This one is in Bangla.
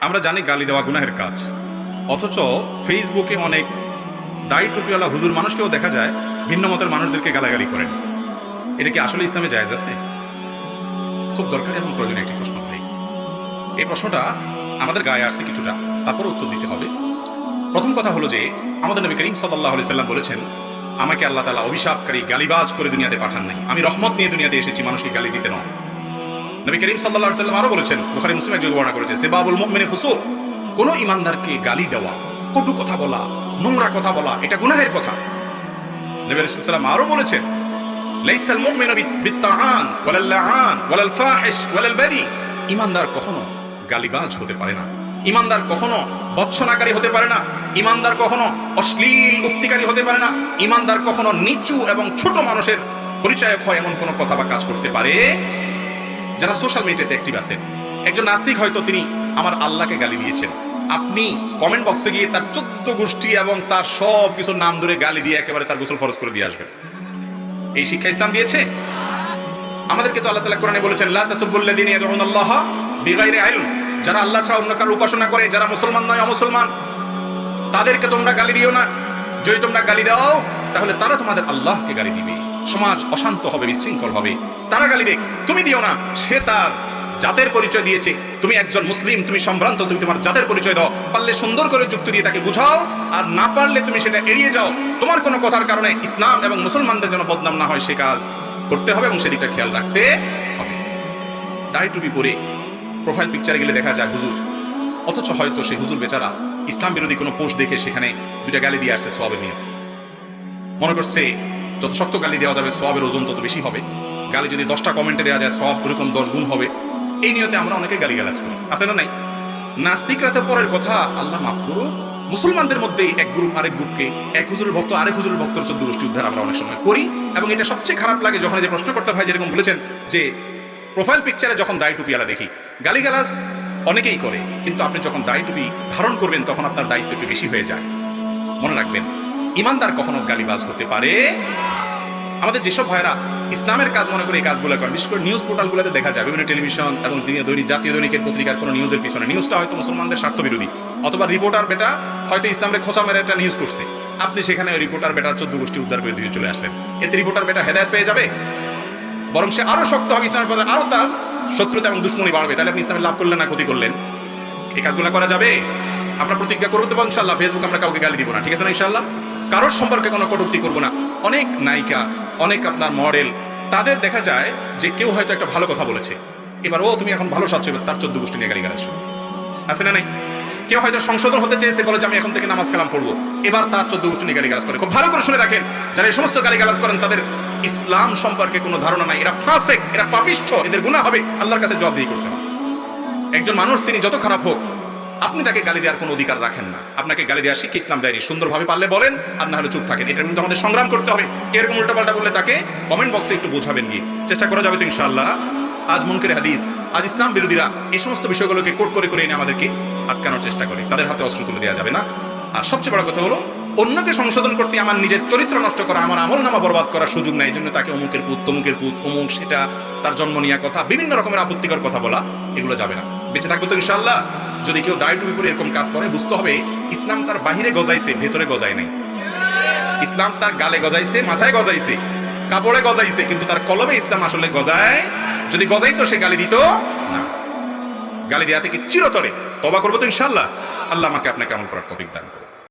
আমরা জানি গালি দেওয়া গুনাহের কাজ। অথচ ফেসবুকে অনেক দায়ী টুপিওয়ালা হুজুর মানুষকেও দেখা যায়, ভিন্ন মতের মানুষদেরকে গালাগালি করেন। এটা কি আসলে ইসলামে জায়েজ আছে? খুব দরকারি এবং প্রয়োজনীয় একটি প্রশ্ন ভাই। এই প্রশ্নটা আমাদের গায়ে আসছে কিছুটা। তারপর উত্তর দিতে হবে। প্রথম কথা হলো যে, আমাদের নবী করিম সাল্লাহ সাল্লাম বলেছেন, আমাকে আল্লাহ তালা অভিশাপকারী গালিবাজ করে দুনিয়াতে পাঠান নাই। আমি রহমত নিয়ে দুনিয়াতে এসেছি, মানুষকে গালি দিতে নয়। নবী করিম সাল্লাহ সাল্লাম আরও বলেছেন, বুখারি মুসলিম একজন বর্ণনা করেছে, সেবাবুল মুমিনে ফুসুক। কোনো ইমানদারকে গালি দেওয়া, কটু কথা বলা, নোংরা কথা বলা, এটা গুনাহের কথা। নবী সালাম আরও বলেছেন, লাইসাল মুমিনু বিত্তাআন, ওয়ালাল লাআন, ওয়ালাল ফাহিশ, ওয়ালাল বাদি। ইমানদার কখনো গালিবাজ হতে পারে না। ইমানদার কখনো বৎসনাকারী হতে পারে না। ইমানদার কখনো অশ্লীল উক্তিকারী হতে পারে না। ইমানদার কখনো নিচু এবং ছোট মানুষের পরিচয়ক হয় এমন কোনো কথা বা কাজ করতে পারে যারা সোশ্যাল মিডিয়াতে অ্যাক্টিভ আছেন একজন নাস্তিক হয়তো তিনি আমার আল্লাহকে গালি দিয়েছেন। আপনি কমেন্ট বক্সে গিয়ে তার চোদ্দ গোষ্ঠী এবং তার সব কিছুর নাম ধরে গালি দিয়ে একেবারে তার গোসল ফরজ করে দিয়ে আসবেন। এই শিক্ষা ইসলাম দিয়েছে? আমাদেরকে তো আল্লাহ তালা কোরআনে বলেছেন, লা তাসুবুল্লাযিনা ইয়াদউনা আল্লাহ বিগাইরি ইলম যারা আল্লাহ ছাড়া অন্য কারও উপাসনা করে, যারা মুসলমান নয়, অমুসলমান, তাদেরকে তোমরা গালি দিও না। যদি তোমরা গালি দাও, তাহলে তারা তোমাদের আল্লাহকে গালি দিবে। সমাজ অশান্ত হবে, বিশৃঙ্খল হবে। তারা গালি দেখ, তুমি দিও না, সে তার জাতের পরিচয় দিয়েছে। তুমি একজন মুসলিম, তুমি সম্ভ্রান্ত, তুমি তোমার জাতের পরিচয় দাও। পারলে সুন্দর করে যুক্তি দিয়ে তাকে বুঝাও, আর না পারলে তুমি সেটা এড়িয়ে যাও। তোমার কোনো কথার কারণে ইসলাম এবং মুসলমানদের জন্য বদনাম না হয়, সে কাজ করতে হবে এবং সেদিকটা খেয়াল রাখতে হবে। দাড়ি টুপি পরে প্রোফাইল পিকচারে গেলে দেখা যায় হুজুর। অথচ হয়তো সেই হুজুর বেচারা ইসলাম বিরোধী কোনো পোস্ট দেখে সেখানে দুইটা গালি দিয়ে আসছে সোয়াবের নিয়ত। মনে করছে যত শক্ত গালি দেওয়া যাবে, সোয়াবের ওজন তত বেশি হবে। গালি যদি দশটা কমেন্টে দেওয়া যায় সব ওরকম দশ গুণ হবে। এই নিয়তে আমরা অনেকে গালি গালাজ করি। আছে না নাই? নাস্তিকরা তো পরের কথা, আল্লাহ মাফ করো, মুসলমানদের মধ্যে এক গ্রুপ আরেক গ্রুপকে এক হুজুরের ভক্ত, আরেক হুজুরের ভক্তর চোদ্দ গোষ্ঠী উদ্ধার আমরা অনেক সময় করি। এবং এটা সবচেয়ে খারাপ লাগে যখন যে প্রশ্নকর্তা ভাই যেরকম বলেছেন যে প্রোফাইল পিকচারে যখন দাড়ি টুপিওয়ালা দেখি, গালিগালাজ অনেকেই করে, কিন্তু আপনি যখন দাড়ি টুপি ধারণ করবেন, তখন আপনার দায়িত্ব একটু বেশি হয়ে যায়। মনে রাখবেন ইমানদার কখনো গালিবাজ হতে পারে? আমাদের যেসব ভাইরা ইসলামের কাজ মনে করে এই কাজগুলো করেন বিশেষ করে নিউজ পোর্টালগুলোতে দেখা যায়, বিভিন্ন টেলিভিশন এবং দিনে দৈনিক, জাতীয় দৈনিকের পত্রিকার কোনো নিউজের পিছনে। নিউজটা হয়তো মুসলমানদের স্বার্থ বিরোধী অথবা রিপোর্টার বেটা হয়তো ইসলামের খোঁচা মেরে একটা নিউজ করছে। আপনি সেখানে ওই রিপোর্টার বেটার চোদ্দ গোষ্ঠী উদ্ধার করে দিয়ে চলে আসলেন। এতে রিপোর্টার বেটা হেদায়ত পেয়ে যাবে? বরং সে আরও শক্ত হবে, ইসলামের পথে আরও তার শত্রুতা এবং দুশ্মনী বাড়বে। তাহলে আপনি ইসলামের লাভ করলেন না, ক্ষতি করলেন। এই কাজগুলো করা যাবে? আমরা প্রতিজ্ঞা করব তো ইনশাল্লাহ ফেসবুক আমরা কাউকে গালি দিব না, ঠিক আছে না ইনশাল্লাহ কারোর সম্পর্কে কোনো কটূক্তি করব না। অনেক নায়িকা, অনেক আপনার মডেল, তাদের দেখা যায় যে কেউ হয়তো একটা ভালো কথা বলেছে। এবার ও, তুমি এখন ভালো সাচ্ছ এবার তার চোদ্দ গোষ্ঠী নিয়ে গালি গালাচ্ছ আছে না নাই? কেউ হয়তো সংশোধন হতে চেয়েছে, বলে যে আমি এখন থেকে নামাজ কালাম পড়ব। এবার তার চোদ্দ গোষ্ঠী নিয়ে গালি গালাজ করে। খুব ভালো করে শুনে রাখেন, যারা এই সমস্ত গালি গালাজ করেন, তাদের ইসলাম সম্পর্কে কোনো ধারণা নাই। এরা ফাসেক, এরা পাপিষ্ঠ, এদের গুণা হবে, আল্লাহর কাছে জবাবদিহি করতে হবে। একজন মানুষ, তিনি যত খারাপ হোক আপনি তাকে গালি দেওয়ার কোনো অধিকার রাখেন না। আপনাকে গালি দেওয়ার শিক্ষা ইসলাম দেয়নি। সুন্দরভাবে পারলে বলেন, আর না হলে চুপ থাকেন। এটার বিরুদ্ধে আমাদের সংগ্রাম করতে হবে। এরকম উল্টাপাল্টা বললে তাকে কমেন্ট বক্সে একটু বোঝাবেন গিয়ে। চেষ্টা করা যাবে তো ইনশাআল্লাহ। আজ মুনকের হাদিস, আজ ইসলাম বিরোধীরা এই সমস্ত বিষয়গুলোকে কোট করে করে এনে আমাদেরকে আটকানোর চেষ্টা করে। তাদের হাতে অস্ত্র তুলে দেওয়া যাবে না। আর সবচেয়ে বড় কথা হলো, অন্যকে সংশোধন করতে আমার নিজের চরিত্র নষ্ট করা, আমার আমল নামা বরবাদ করার সুযোগ নাই। এই জন্য তাকে অমুকের পুত, তমুকের পুত, অমুক সেটা তার জন্ম নেওয়া কথা, বিভিন্ন রকমের আপত্তিকর কথা বলা, এগুলো যাবে না। বেঁচে থাকব তো ইনশাল্লাহ যদি কেউ দায় টুপি করে এরকম কাজ করে, বুঝতে হবে ইসলাম তার বাহিরে গজাইছে, ভেতরে গজায় নাই। ইসলাম তার গালে গজাইছে, মাথায় গজাইছে, কাপড়ে গজাইছে, কিন্তু তার কলমে ইসলাম আসলে গজায়। যদি গজাইতো, সে গালি দিত না। গালি দেওয়া থেকে চিরতরে? তবা করব তো ইনশাল্লাহ আল্লাহ আমাকে আপনাকে আমল করার টপিক দান করুন